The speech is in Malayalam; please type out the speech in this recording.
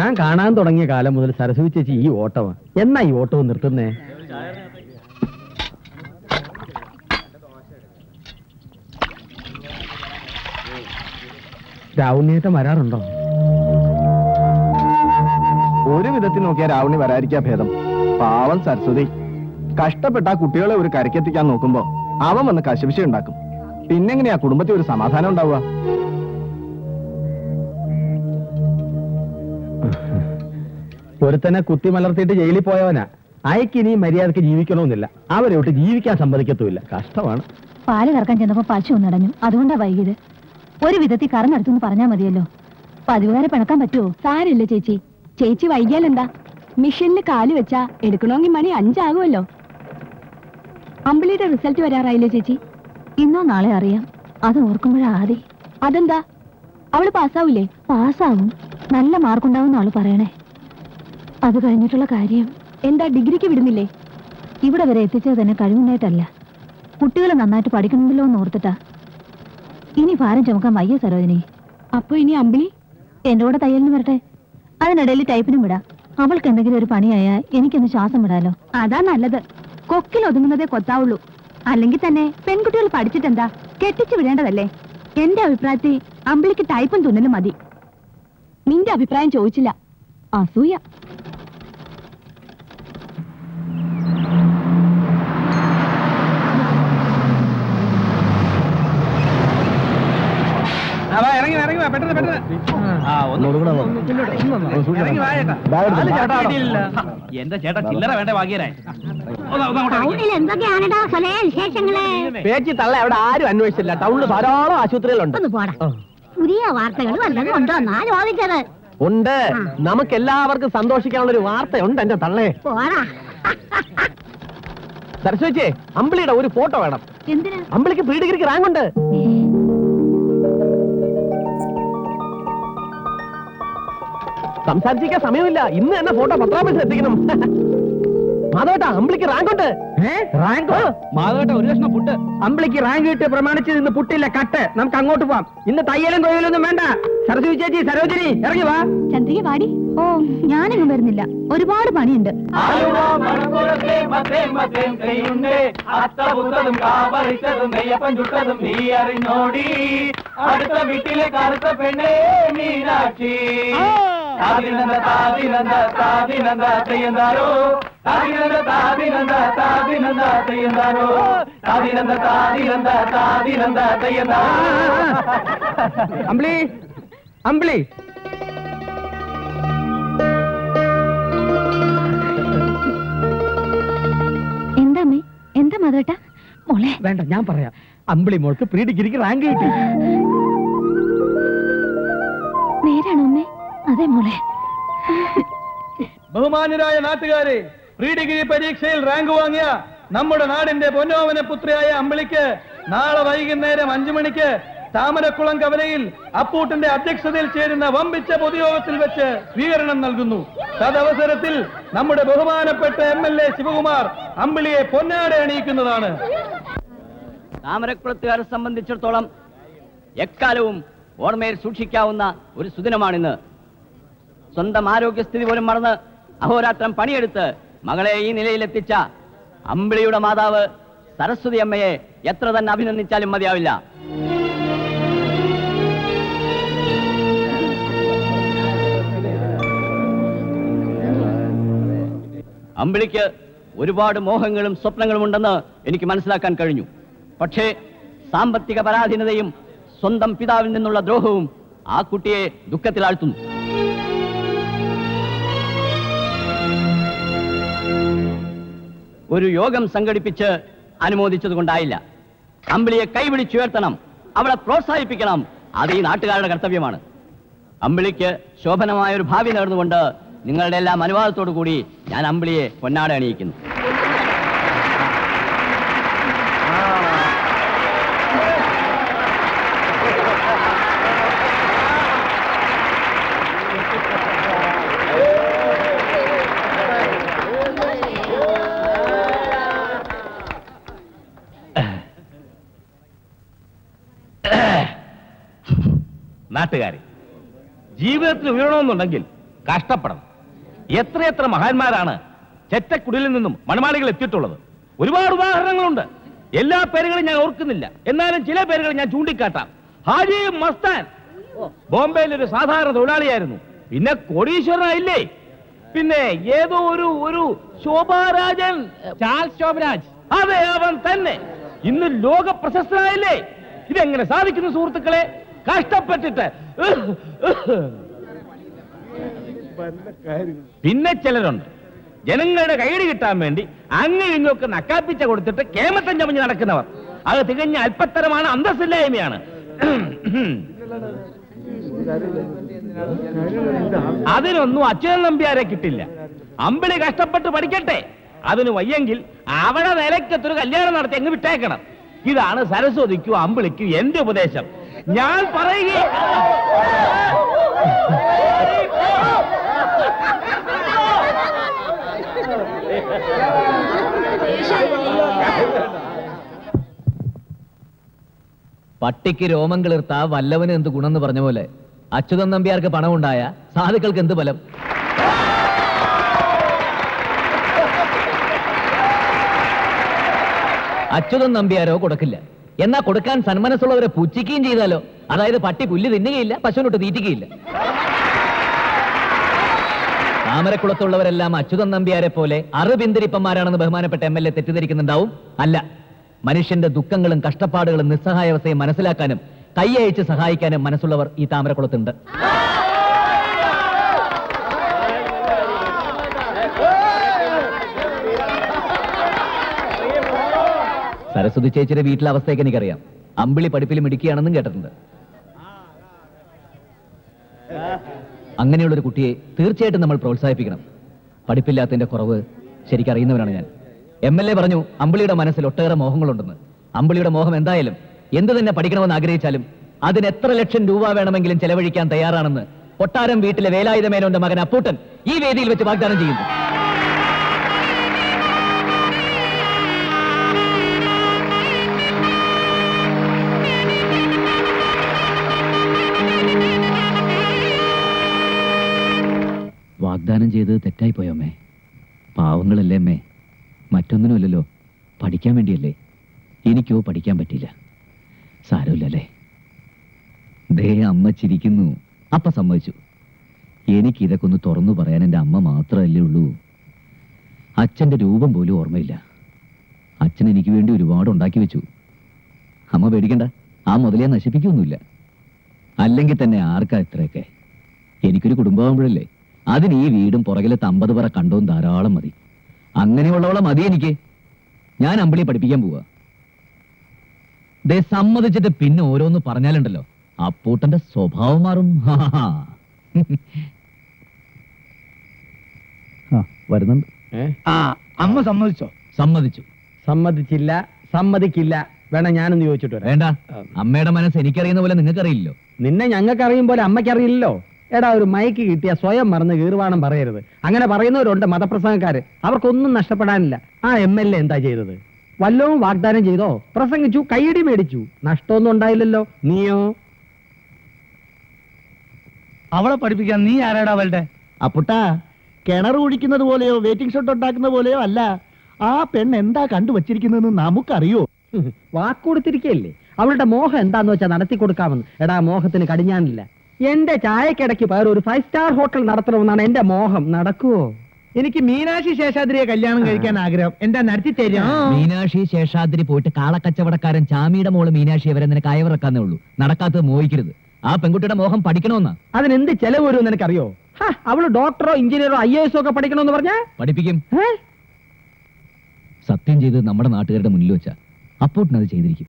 ഞാൻ കാണാൻ തുടങ്ങിയ കാലം മുതൽ സരസ്വതി ചേച്ചി ഈ ഓട്ടമാണ്. എന്നാ ഈ ഓട്ടവും നിർത്തുന്നേ? രാവുണ്ണിയേട്ടൻ വരാറുണ്ടോ? ഒരു വിധത്തിൽ നോക്കിയാൽ രാവണി വരാതിരിക്കാ ഭേദം. പാവം സരസ്വതി. കഷ്ടപ്പെട്ട കുട്ടികളെ ഒരു കരക്കെത്തിക്കാൻ നോക്കുമ്പോ അവൻ വന്ന് കശപിശ ഉണ്ടാക്കും പിന്നെങ്ങനെയാ കുടുംബത്തിൽ ഒരു സമാധാനം ഉണ്ടാവുക? ഒരുത്തനെ കുത്തി മലർത്തിയിട്ട് ജയിലിൽ പോയവനാ. അയക്ക് ഇനി മര്യാദയ്ക്ക് ജീവിക്കണമെന്നില്ല അവരോട്ട് ജീവിക്കാൻ സമ്മതിക്കത്തുമില്ല. കഷ്ടമാണ്. പാൽ കറക്കാൻ ചെന്നപ്പോ പശു ഒന്നടഞ്ഞു അതുകൊണ്ടാ വൈകിയത്. ഒരു വിധത്തിൽ കറന്നെടുത്തെന്ന് പറഞ്ഞാ മതിയല്ലോ. പതിവുകാരെ പിണക്കാൻ പറ്റുമോ സാരില്ല ചേച്ചി. ചേച്ചി വൈകിയാലെന്താ? മിഷനിൽ കാൽ വെച്ചാ എടുക്കണമെങ്കിൽ മണി അഞ്ചാകുമല്ലോ. അമ്പിളിയുടെ റിസൾട്ട് വരാറായില്ലേ ചേച്ചി? ഇന്നോ നാളെ അറിയാം. അത് ഓർക്കുമ്പോഴാ ആദി. അതെന്താ? അവൾ പാസ്സാവൂലേ പാസ്സാവും. നല്ല മാർക്കുണ്ടാവും ആൾ പറയണേ. അത് കഴിഞ്ഞിട്ടുള്ള കാര്യം. എന്താ ഡിഗ്രിക്ക് വിടുന്നില്ലേ? ഇവിടെ വരെ എത്തിച്ചത് തന്നെ കഴിവുണ്ടായിട്ടല്ല. കുട്ടികൾ നന്നായിട്ട് പഠിക്കണമല്ലോ എന്ന് ഓർത്തിട്ടാ. ഇനി ഭാരം ചുമക്കാൻ വയ്യ സരോജിനി. അപ്പൊ ഇനി അമ്പിളി? എന്റെ കൂടെ തയ്യലിന് വരട്ടെ. അതിനിടയിൽ ടൈപ്പിനും വിടാം. അവൾക്ക് എന്തെങ്കിലും ഒരു പണിയായാൽ എനിക്കൊന്ന് ശ്വാസം വിടാലോ. അതാ നല്ലത്. കൊക്കിൽ ഒതുങ്ങുന്നതേ കൊത്താവുള്ളൂ. അല്ലെങ്കിൽ തന്നെ പെൺകുട്ടികൾ പഠിച്ചിട്ടെന്താ? കെട്ടിച്ചു വിടേണ്ടതല്ലേ? എന്റെ അഭിപ്രായത്തിൽ അമ്പിളിക്ക് ടൈപ്പും തുന്നലും മതി. നിന്റെ അഭിപ്രായം ചോദിച്ചില്ല. അസൂയ ഇറങ്ങി വാ, ഇറങ്ങി വാ, പെട്ടെന്ന് പെട്ടെന്ന്. എന്റെ ചേട്ടാ ചില്ലറ വേണ്ട ഭാഗ്യരായി എന്തൊക്കെയാണെടാ? വിശേഷങ്ങളെ? പേച്ചി തള്ള അവിടെ ആരും അന്വേഷിച്ചില്ല. ടൗണിൽ ധാരാളം ആശുപത്രികളുണ്ട്. പുതിയ വാർത്തകൾ വല്ലതും ഉണ്ടോ? നമുക്ക് എല്ലാവർക്കും സന്തോഷിക്കാനുള്ള ഒരു വാർത്തയുണ്ട് എന്റെ തള്ളേ. സരസ്വച്ചേ അമ്പിളിയുടെ ഒരു ഫോട്ടോ വേണം. അമ്പിളിക്ക് പ്രീ ഡിഗ്രിക്ക് റാങ്ക് ഉണ്ട്. സംസാരിച്ചിരിക്കാൻ സമയമില്ല. ഇന്ന് തന്നെ ഫോട്ടോ പത്രാപേക്ഷ എത്തിക്കണം. മാധവേട്ടാ അമ്പിളിക്ക് റാങ്ക് ഉണ്ട്. റാങ്ക്? മാധവേട്ട ഒരു ലക്ഷണം പുട്ട്. അമ്പിളിക്ക് റാങ്ക് കിട്ടിയ പ്രമാണിച്ച് ഇന്ന് പുട്ടില്ല കട്ട്. നമുക്ക് അങ്ങോട്ട് പോവാം. ഇന്ന് തയ്യലും തൊഴിലൊന്നും വേണ്ട. സരസ്വതി ചേച്ചി സരോജിനി ഇറങ്ങി വാ. ചന്ദ്രിക വാടി. ഓ ഞാനെങ്ങും വരുന്നില്ല. ഒരുപാട് പണിയുണ്ട്. ചുട്ടതും നീ അറിഞ്ഞോടി. അടുത്ത വീട്ടിലെ കറുത്ത പെണ്ണേ മീനാക്ഷി. താതിനന്ദ താതിനന്ദ താതിനന്ദ ചെയ്യുന്നാരോ താതിനന്ദ താതിനന്ദ താതിനന്ദ ചെയ്യുന്നാരോ താതിനന്ദ താതിനന്ദ താതിനന്ദ തെയ്യന്താരോ അമ്പിളി അമ്പിളി. എന്താ അമ്മേ എന്താ മാധവേട്ട? മോളെ. വേണ്ട ഞാൻ പറയാം. അമ്പിളി മോൾക്ക് പ്രീ ഡിഗ്രിക്ക് റാങ്ക് കിട്ടി. നേരാണോ അമ്മേ? അതെ മോളെ. ബഹുമാനരായ നാട്ടുകാരെ പ്രീ ഡിഗ്രി പരീക്ഷയിൽ റാങ്ക് വാങ്ങിയ നമ്മുടെ നാടിന്റെ പൊന്നോമന പുത്രിയായ അമ്പിളിക്ക് നാളെ വൈകുന്നേരം അഞ്ചു മണിക്ക് താമരക്കുളം കവലയിൽ അപ്പൂട്ടിന്റെ അധ്യക്ഷതയിൽ ചേരുന്ന വമ്പിച്ച പൊതുയോഗത്തിൽ വെച്ച് സ്വീകരണം നൽകുന്നു. തദവസരത്തിൽ നമ്മുടെ ബഹുമാനപ്പെട്ട എം എൽ എ ശിവകുമാർ അമ്പിളിയെ പൊന്നാടെ അണിയിക്കുന്നതാണ്. താമരക്കുളത്തുകാരെ സംബന്ധിച്ചിടത്തോളം എക്കാലവും ഓർമ്മയിൽ സൂക്ഷിക്കാവുന്ന ഒരു സുദിനമാണിന്ന്. സ്വന്തം ആരോഗ്യസ്ഥിതി പോലും മറന്ന് അഹോരാത്രം പണിയെടുത്ത് മകളെ ഈ നിലയിലെത്തിച്ച അമ്പിളിയുടെ മാതാവ് സരസ്വതി അമ്മയെ എത്ര തന്നെ അഭിനന്ദിച്ചാലും മതിയാവില്ല. അമ്പിളിക്ക് ഒരുപാട് മോഹങ്ങളും സ്വപ്നങ്ങളും ഉണ്ടെന്ന് എനിക്ക് മനസ്സിലാക്കാൻ കഴിഞ്ഞു. പക്ഷേ സാമ്പത്തിക പരാധീനതയും സ്വന്തം പിതാവിൽ നിന്നുള്ള ദ്രോഹവും ആ കുട്ടിയെ ദുഃഖത്തിലാഴ്ത്തുന്നു. ഒരു യോഗം സംഘടിപ്പിച്ച് അനുമോദിച്ചത് കൊണ്ടായില്ല അമ്പിളിയെ കൈപിടിച്ചുയർത്തണം അവളെ പ്രോത്സാഹിപ്പിക്കണം അത് ഈ നാട്ടുകാരുടെ കർത്തവ്യമാണ്. അമ്പിളിക്ക് ശോഭനമായ ഒരു ഭാവി നേർന്നുകൊണ്ട് നിങ്ങളുടെ എല്ലാം അനുവാദത്തോടു കൂടി ഞാൻ അമ്പിളിയെ പൊന്നാട അണിയിക്കുന്നു. നാട്ടുകാരെ. ജീവിതത്തിൽ ഉയരണമെന്നുണ്ടെങ്കിൽ കഷ്ടപ്പെടണം. എത്രയെത്ര മഹാന്മാരാണ് ചെറ്റക്കുടിലിൽ നിന്നും മണമാളികൾ എത്തിയിട്ടുള്ളത്. ഒരുപാട് ഉദാഹരണങ്ങളുണ്ട്. എല്ലാ പേരുകളും ഞാൻ ഓർക്കുന്നില്ല. എന്നാലും ചില പേരുകൾ ഞാൻ ചൂണ്ടിക്കാട്ടാം. ഹാജി മസ്താൻ. ബോംബെയിൽ ഒരു സാധാരണ തൊഴിലാളിയായിരുന്നു. പിന്നെ കോടീശ്വരനായില്ലേ? പിന്നെ ഏതോ ഒരു ഒരു ശോഭാരാജൻ. ചാൾസ് ശോഭരാജ്. അതെ അവൻ തന്നെ. ഇന്ന് ലോക പ്രശസ്തനായില്ലേ? ഇതെങ്ങനെ സാധിക്കുന്നു സുഹൃത്തുക്കളെ? കഷ്ടപ്പെട്ടിട്ട്. പിന്നെ ചിലരുണ്ട്. ജനങ്ങളുടെ കൈയടി കിട്ടാൻ വേണ്ടി അങ്ങ് ഇങ്ങൊക്കെ നക്കാപ്പിച്ച കൊടുത്തിട്ട് കേമത്തം ചമഞ്ഞ് നടക്കുന്നവർ. അത് തികഞ്ഞ അല്പത്തരമാണ് അന്തസ്സില്ലായ്മയാണ്. അതിനൊന്നും അച്യുതൻ നമ്പ്യാരെ കിട്ടില്ല. അമ്പിളി കഷ്ടപ്പെട്ട് പഠിക്കട്ടെ. അതിന് വയ്യെങ്കിൽ അവിടെ നിലയ്ക്കത്തൊരു കല്യാണം നടത്തി അങ്ങ് വിട്ടേക്കണം. ഇതാണ് സരസ്വതിക്കും അമ്പിളിക്കും എന്റെ ഉപദേശം. ഞാൻ പറയുക. പട്ടിക്ക് രോമം കിളിർത്ത വല്ലവന് എന്ത് ഗുണമെന്ന് പറഞ്ഞ പോലെ അച്യുതൻ നമ്പ്യാർക്ക് ഉണ്ടായ സാധുക്കൾക്ക് എന്ത് ഫലം? അച്യുതൻ നമ്പ്യാരോ കൊടുക്കില്ല. എന്നാ കൊടുക്കാൻ സന്മനസ്സുള്ളവരെ പുച്ഛിക്കുകയും ചെയ്താലോ? അതായത് പട്ടി പുല്ല് തിന്നുകയില്ല പശുവിനൊട്ട് തീറ്റിക്കുകയില്ല. താമരക്കുളത്തുള്ളവരെല്ലാം അച്യുതൻ നമ്പ്യാരെ പോലെ അറുപിന്തിരിപ്പന്മാരാണെന്ന് ബഹുമാനപ്പെട്ട എം എൽ എ തെറ്റിദ്ധരിക്കുന്നുണ്ടാവും? അല്ല മനുഷ്യന്റെ ദുഃഖങ്ങളും കഷ്ടപ്പാടുകളും നിസ്സഹായാവസ്ഥയും മനസ്സിലാക്കാനും കൈയയച്ച് സഹായിക്കാനും മനസ്സുള്ളവർ ഈ താമരക്കുളത്തുണ്ട്. സരസ്വതി ചേച്ചിയുടെ വീട്ടിലെ അവസ്ഥയൊക്കെ എനിക്കറിയാം. അമ്പിളി പഠിപ്പിൽ മിടുക്കിയാണെന്നും കേട്ടിട്ടുണ്ട്. അങ്ങനെയുള്ളൊരു കുട്ടിയെ തീർച്ചയായിട്ടും നമ്മൾ പ്രോത്സാഹിപ്പിക്കണം. പഠിപ്പില്ലാത്തതിന്റെ കുറവ് ശരിക്കറിയുന്നവനാണ് ഞാൻ. എം എൽ എ പറഞ്ഞു അമ്പിളിയുടെ മനസ്സിൽ ഒട്ടേറെ മോഹങ്ങളുണ്ടെന്ന്. അമ്പിളിയുടെ മോഹം എന്തായാലും എന്ത് തന്നെ പഠിക്കണമെന്ന് ആഗ്രഹിച്ചാലും അതിന് എത്ര ലക്ഷം രൂപ വേണമെങ്കിലും ചെലവഴിക്കാൻ തയ്യാറാണെന്ന് കൊട്ടാരം വീട്ടിലെ വേലായുധ മേനോന്റെ മകൻ അപ്പൂട്ടൻ ഈ വേദിയിൽ വെച്ച് വാഗ്ദാനം ചെയ്യുന്നു. വാഗ്ദാനം ചെയ്തത് തെറ്റായിപ്പോയോ അമ്മേ? പാവങ്ങളല്ലേ അമ്മേ? മറ്റൊന്നിനുമല്ലല്ലോ. പഠിക്കാൻ വേണ്ടിയല്ലേ? എനിക്കോ പഠിക്കാൻ പറ്റില്ല സാരമില്ലല്ലേ? ദേ അമ്മ ചിരിക്കുന്നു. അപ്പ സമ്മതിച്ചു. എനിക്ക് ഒന്ന് തുറന്നു പറയാൻ എന്റെ അമ്മ മാത്രമല്ലേ ഉള്ളൂ. അച്ഛന്റെ രൂപം പോലും ഓർമ്മയില്ല. അച്ഛൻ എനിക്ക് വേണ്ടി ഒരുപാട് ഉണ്ടാക്കി വെച്ചു. അമ്മ പേടിക്കണ്ട. ആ മുതലേ നശിപ്പിക്കൊന്നുമില്ല. അല്ലെങ്കിൽ തന്നെ ആർക്കാ ഇത്രയൊക്കെ? എനിക്കൊരു കുടുംബമാകുമ്പോഴല്ലേ അതിന് ഈ വീടും പുറകിലത്തെ അമ്പത് പറ കണ്ടവും ധാരാളം മതി. അങ്ങനെയുള്ളവളെ മതി എനിക്ക്. ഞാൻ അമ്പിളി പഠിപ്പിക്കാൻ പോവാ. ദേ സമ്മതിച്ചിട്ട് പിന്നെ ഓരോന്ന് പറഞ്ഞാലുണ്ടല്ലോ. അപ്പൂട്ടന്റെ സ്വഭാവം മാറും. ഹാ, ഹാ, ഹാ. വരുന്നുണ്ട്. ആ അമ്മ സമ്മതിച്ചോ? സമ്മതിച്ചു. സമ്മതിച്ചില്ല സമ്മതിക്കില്ല. വേണം ഞാനൊന്ന് ചോദിച്ചിട്ട് വരാം. വേണ്ട. അമ്മയുടെ മനസ്സ് എനിക്കറിയുന്ന പോലെ നിങ്ങൾക്കറിയില്ലോ നിന്നെ ഞങ്ങൾക്ക് അറിയും പോലെ അമ്മയ്ക്ക് അറിയില്ലല്ലോ എടാ ഒരു മൈക്ക് കിട്ടിയ സ്വയം മറന്ന് കീർവാണം പറയരുത്. അങ്ങനെ പറയുന്നവരുണ്ട് മതപ്രസംഗക്കാര്. അവർക്കൊന്നും നഷ്ടപ്പെടാനില്ല. ആ എം എൽ എ എന്താ ചെയ്തത്? വല്ലവും വാഗ്ദാനം ചെയ്തോ? പ്രസംഗിച്ചു കൈയടി മേടിച്ചു. നഷ്ടമൊന്നും ഉണ്ടായില്ലല്ലോ. നീയോ? അവളെ പഠിപ്പിക്കാൻ നീ ആരാടാ അവളുടെ അപ്പുട്ടാ കിണർ കുഴിക്കുന്നത് പോലെയോ വെയിറ്റിംഗ് ഷോട്ട് ഉണ്ടാക്കുന്ന പോലെയോ അല്ല. ആ പെണ്ണ് എന്താ കണ്ടു കണ്ടുവച്ചിരിക്കുന്നതെന്ന് നമുക്കറിയോ? വാക്കുകൊടുത്തിരിക്കല്ലേ അവളുടെ മോഹം എന്താന്ന് വെച്ചാൽ നടത്തി കൊടുക്കാമെന്ന് എടാ മോഹത്തിന് കടിഞ്ഞാനില്ല എന്റെ ചായക്കിടയ്ക്ക് പകരം ഒരു ഫൈവ് സ്റ്റാർ ഹോട്ടൽ നടത്തണമെന്നാണ് എന്റെ മോഹം. നടക്കുവോ? എനിക്ക് മീനാക്ഷി ശേഷാദ്രിയെ കല്യാണം കഴിക്കാൻ ആഗ്രഹം. എന്താ നടത്തി തരാം? മീനാക്ഷി ശേഷാദ്രി പോയിട്ട് കാളക്കച്ചവടക്കാരൻ ചാമിയുടെ മോൾ മീനാക്ഷി അവരെ നിനക്ക് അയവിറക്കാന്നേ ഉള്ളൂ. നടക്കാത്തത് മോഹിക്കരുത്. ആ പെൺകുട്ടിയുടെ മോഹം പഠിക്കണമെന്നാ. അതിനെന്ത് ചെലവ് വരും നിനക്കറിയോ? അവൾ ഡോക്ടറോ എഞ്ചിനീയറോ ഐ എസ് ഒക്കെ പഠിക്കണമെന്ന് പറഞ്ഞ? പഠിപ്പിക്കും? സത്യം ചെയ്ത് നമ്മുടെ നാട്ടുകാരുടെ മുന്നിൽ വെച്ചാ. അപ്പോട്ടിനത് ചെയ്തിരിക്കും.